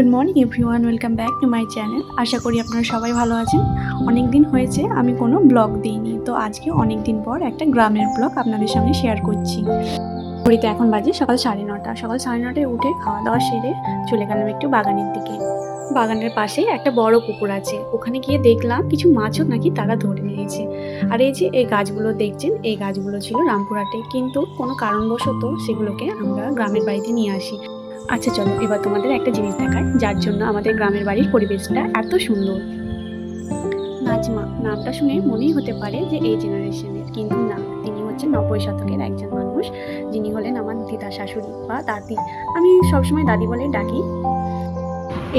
Good morning everyone, welcome back to my channel. আশা করি আপনারা সবাই ভালো আছেন। অনেক দিন হয়েছে, আমি কোনো ব্লগ দিইনি, তো আজকে অনেক দিন পর একটা গ্রামের ব্লগ আপনাদের সামনে শেয়ার করছি। ঘড়িতে এখন বাজে সকাল সাড়ে নটা। সকাল সাড়ে নটায় উঠে খাওয়া দাওয়া সেরে চলে গেলাম একটু বাগানের দিকে। বাগানের পাশেই একটা বড় পুকুর আছে। ওখানে গিয়ে দেখলাম কিছু মাছও নাকি তারা ধরে নিয়েছে। আর এই যে এই গাছগুলো দেখছেন, এই গাছগুলো ছিল রামপুরহাটে। কিন্তু কোনো কারণবশত সেগুলোকে আমরা গ্রামের বাড়িতে নিয়ে আসি। আচ্ছা চলো, এবার তোমাদের একটা জিনিস দেখায় যার জন্য আমাদের গ্রামের বাড়ির পরিবেশটা এত সুন্দর। নাজমা, নামটা শুনে মনেই হতে পারে যে এই জেনারেশনের, কিন্তু না, তিনি হচ্ছেন নব্বই শতকের একজন মানুষ, যিনি হলেন আমার দিদা শাশুড়ি বা দাদি। আমি সবসময় দাদি বলে ডাকি।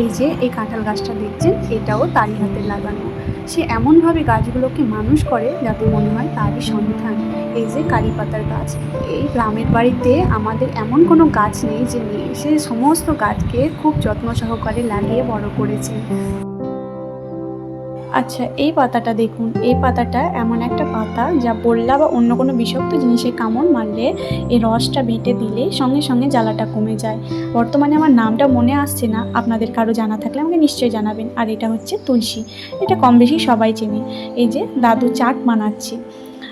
এই যে, এই কাঁঠাল গাছটা দেখছেন, এটাও তারই হাতে লাগানো। সে এমনভাবে গাছগুলোকে মানুষ করে যাতে মনে হয় তারই সন্তান এই যে কারি পাতার গাছ, এই গ্রামের বাড়িতে আমাদের এমন কোনো গাছ নেই যে নেই সে সমস্ত গাছকে খুব যত্ন সহকারে লাগিয়ে বড় করেছে। আচ্ছা এই পাতাটা দেখুন। এই পাতাটা এমন একটা পাতা যা বললা বা অন্য কোনো বিষাক্ত জিনিসে কামড় মারলে এই রসটা বেটে দিলে সঙ্গে সঙ্গে জ্বালাটা কমে যায়। বর্তমানে আমার নামটা মনে আসছে না। আপনাদের কারও জানা থাকলে আমাকে নিশ্চয়ই জানাবেন। আর এটা হচ্ছে তুলসী। এটা কম বেশি সবাই চেনে। এই যে দাদু চাট বানাচ্ছে।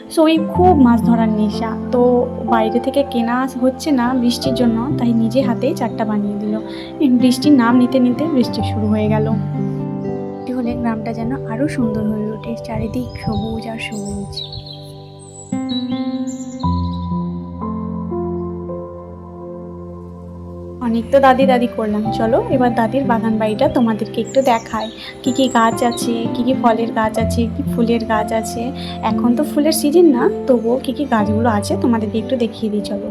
সো ওই খুব মাছ ধরার নেশা। তো বাইরে থেকে কেনা হচ্ছে না বৃষ্টির জন্য, তাই নিজে হাতেই চারটা বানিয়ে দিল। বৃষ্টির নাম নিতে নিতে বৃষ্টি শুরু হয়ে গেল। বৃষ্টি গ্রামটা যেন আরও সুন্দর হয়ে ওঠে, চারিদিক সবুজ আর সবুজ। অনেক তো দাদি দাদি করলাম। চলো, এবার দাদির বাগান বাড়িটা তোমাদেরকে একটু দেখায় কি কি গাছ আছে, কি কি ফলের গাছ আছে, কি ফুলের গাছ আছে। এখন তো ফুলের সিজন না, তবুও কি কি গাছগুলো আছে তোমাদেরকে একটু দেখিয়ে দিই, চলো।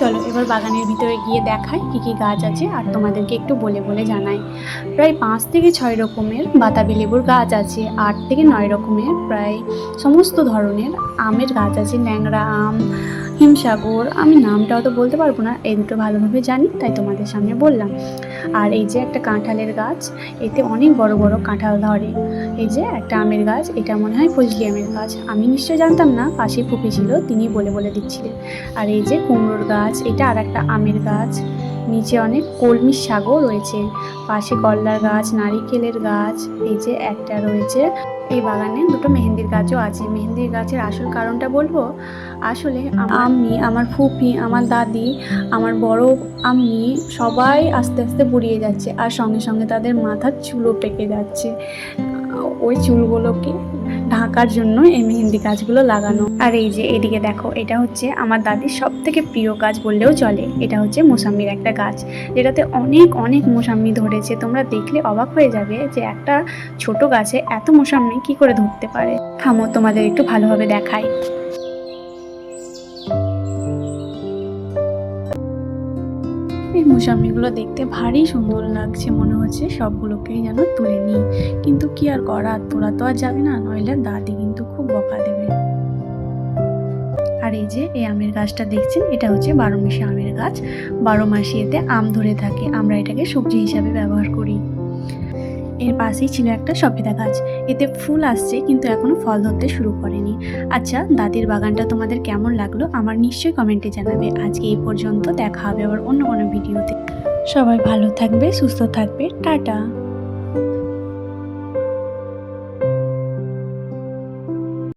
চলো, এবার বাগানের ভিতরে গিয়ে দেখাই কি কি গাছ আছে আর তোমাদেরকে একটু বলে বলে জানাই। প্রায় পাঁচ থেকে ছয় রকমের বাতাবি লেবুর গাছ আছে, আট থেকে নয় রকমের, প্রায় সমস্ত ধরনের আমের গাছ আছে, ন্যাংরা আম হিমসাগর আমি নামটাও তো বলতে পারব না, এই দুটো ভালোভাবে জানি, তাই তোমাদের সামনে বললাম। আর এই যে একটা কাঁঠালের গাছ, এতে অনেক বড় বড় কাঁঠাল ধরে। এই যে একটা আমের গাছ, এটা মনে হয় ফজলি আমের গাছ। আমি নিশ্চয় জানতাম না পাশে ফুপি ছিল তিনি বলে বলে দিচ্ছিলেন। আর এই যে কুমড়োর গাছ, এটা আর একটা আমের গাছ। নিচে অনেক কলমির শাকও রয়েছে। পাশে কল্লার গাছ, নারিকেলের গাছ, এই যে একটা রয়েছে। এই বাগানে দুটো মেহেন্দির গাছও আছে। মেহেন্দির গাছের আসল কারণটা বলব? আসলে আমি, আমার ফুপি, আমার দাদি, আমার বড় আমি সবাই আস্তে আস্তে বুড়িয়ে যাচ্ছে। আর সঙ্গে সঙ্গে তাদের মাথার চুলও পেকে যাচ্ছে। ওই চুলগুলোকে ঢাকার জন্য এই মেহেন্দি গাছগুলো লাগানো। আর এই যে এদিকে দেখো, এটা হচ্ছে আমার দাদির সব থেকে প্রিয় গাছ বললেও চলে। এটা হচ্ছে মোসাম্মির একটা গাছ, যেটাতে অনেক অনেক মোসাম্মি ধরেছে। তোমরা দেখলে অবাক হয়ে যাবে যে একটা ছোট গাছে এত মোসাম্মি কি করে ধরতে পারে। থামো, তোমাদের একটু ভালোভাবে দেখাই। মোসাম্মিগুলো দেখতে ভারী সুন্দর লাগছে, মনে হচ্ছে সবগুলোকেই যেন তুলে নিই। কিন্তু কি আর করা তোলা তো আর যাবে না, নইলে দাদি কিন্তু খুব বকা দেবে। আর এই যে, এই আমের গাছটা দেখছেন? এটা হচ্ছে বারো মাসি আমের গাছ। বারো মাসি এতে আম ধরে থাকে। আমরা এটাকে সবজি হিসাবে ব্যবহার করি। এর পাশেই ছিল একটা সফেদা গাছ। এতে ফুল আসছে কিন্তু এখনও ফল ধরতে শুরু করেনি। আচ্ছা দাদির বাগানটা তোমাদের কেমন লাগল আমার নিশ্চয়ই কমেন্টে জানাবে। আজকে এই পর্যন্ত দেখা হবে আবার অন্য কোনো ভিডিওতে সবাই ভালো থাকবে, সুস্থ থাকবে। টাটা।